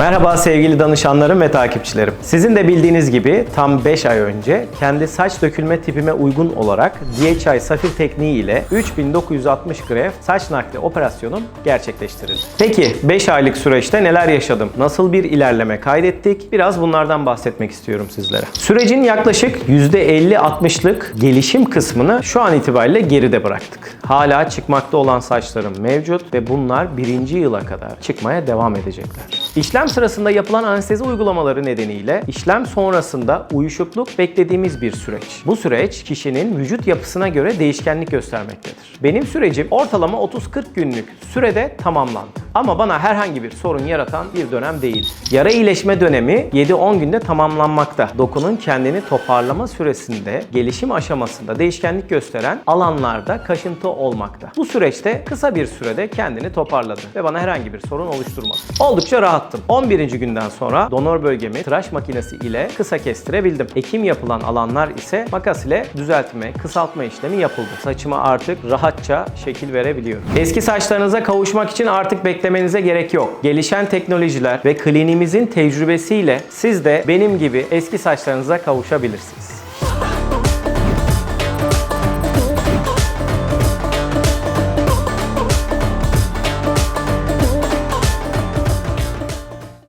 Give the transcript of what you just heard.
Merhaba sevgili danışanlarım ve takipçilerim. Sizin de bildiğiniz gibi tam 5 ay önce kendi saç dökülme tipime uygun olarak DHI Safir tekniği ile 3960 gref saç nakli operasyonum gerçekleştirildi. Peki 5 aylık süreçte neler yaşadım? Nasıl bir ilerleme kaydettik? Biraz bunlardan bahsetmek istiyorum sizlere. Sürecin yaklaşık %50-60'lık gelişim kısmını şu an itibariyle geride bıraktık. Hala çıkmakta olan saçlarım mevcut ve bunlar birinci yıla kadar çıkmaya devam edecekler. İşlem sırasında yapılan anestezi uygulamaları nedeniyle işlem sonrasında uyuşukluk beklediğimiz bir süreç. Bu süreç kişinin vücut yapısına göre değişkenlik göstermektedir. Benim sürecim ortalama 30-40 günlük sürede tamamlandı. Ama bana herhangi bir sorun yaratan bir dönem değil. Yara iyileşme dönemi 7-10 günde tamamlanmakta. Dokunun kendini toparlama süresinde, gelişim aşamasında değişkenlik gösteren alanlarda kaşıntı olmakta. Bu süreçte kısa bir sürede kendini toparladı ve bana herhangi bir sorun oluşturmadı. Oldukça rahattım. 11. günden sonra donör bölgemi tıraş makinesi ile kısa kestirebildim. Ekim yapılan alanlar ise makas ile düzeltme, kısaltma işlemi yapıldı. Saçıma artık rahatça şekil verebiliyorum. Eski saçlarınıza kavuşmak için artık beklemenize gerek yok. Gelişen teknolojiler ve kliniğimizin tecrübesiyle siz de benim gibi eski saçlarınıza kavuşabilirsiniz.